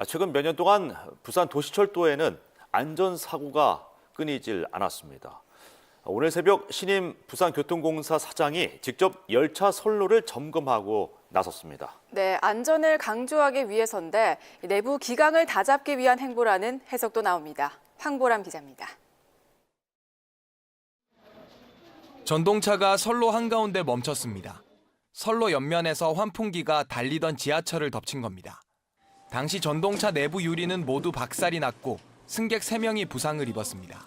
아, 최근 몇 년 동안 부산 도시철도에는 안전사고가 끊이질 않았습니다. 오늘 새벽 신임 부산교통공사 사장이 직접 열차 선로를 점검하고 나섰습니다. 네, 안전을 강조하기 위해서인데 내부 기강을 다잡기 위한 행보라는 해석도 나옵니다. 황보람 기자입니다. 전동차가 선로 한가운데 멈췄습니다. 선로 옆면에서 환풍기가 달리던 지하철을 덮친 겁니다. 당시 전동차 내부 유리는 모두 박살이 났고 승객 3명이 부상을 입었습니다.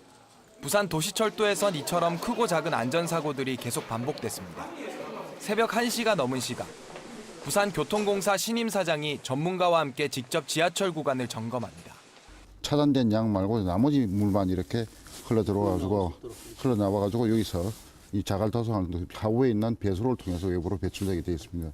부산 도시철도에선 이처럼 크고 작은 안전사고들이 계속 반복됐습니다. 새벽 1시가 넘은 시각, 부산교통공사 신임 사장이 전문가와 함께 직접 지하철 구간을 점검합니다. 차단된 양 말고 나머지 물만 이렇게 흘러 들어와가지고 흘러 나와가지고 여기서 이 자갈 도서관 하우에 있는 배수로를 통해서 외부로 배출되게 되어 있습니다.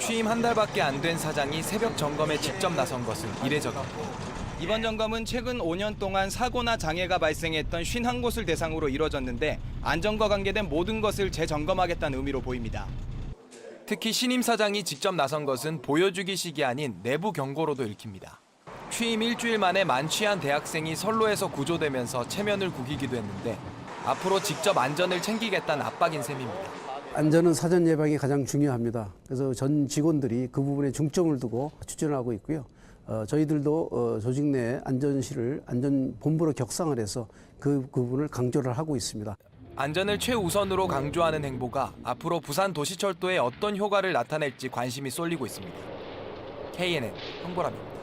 취임 한 달밖에 안 된 사장이 새벽 점검에 직접 나선 것은 이례적입니다. 이번 점검은 최근 5년 동안 사고나 장애가 발생했던 51곳을 대상으로 이뤄졌는데 안전과 관계된 모든 것을 재점검하겠다는 의미로 보입니다. 특히 신임 사장이 직접 나선 것은 보여주기식이 아닌 내부 경고로도 읽힙니다. 취임 일주일 만에 만취한 대학생이 선로에서 구조되면서 체면을 구기기도 했는데 앞으로 직접 안전을 챙기겠다는 압박인 셈입니다. 안전은 사전 예방이 가장 중요합니다. 그래서 전 직원들이 그 부분에 중점을 두고 추진하고 있고요. 어, 저희들도 어, 조직 내 안전실을 안전본부로 격상을 해서 그 부분을 강조를 하고 있습니다. 안전을 최우선으로 강조하는 행보가 앞으로 부산 도시철도에 어떤 효과를 나타낼지 관심이 쏠리고 있습니다. KNN 홍보람입니다.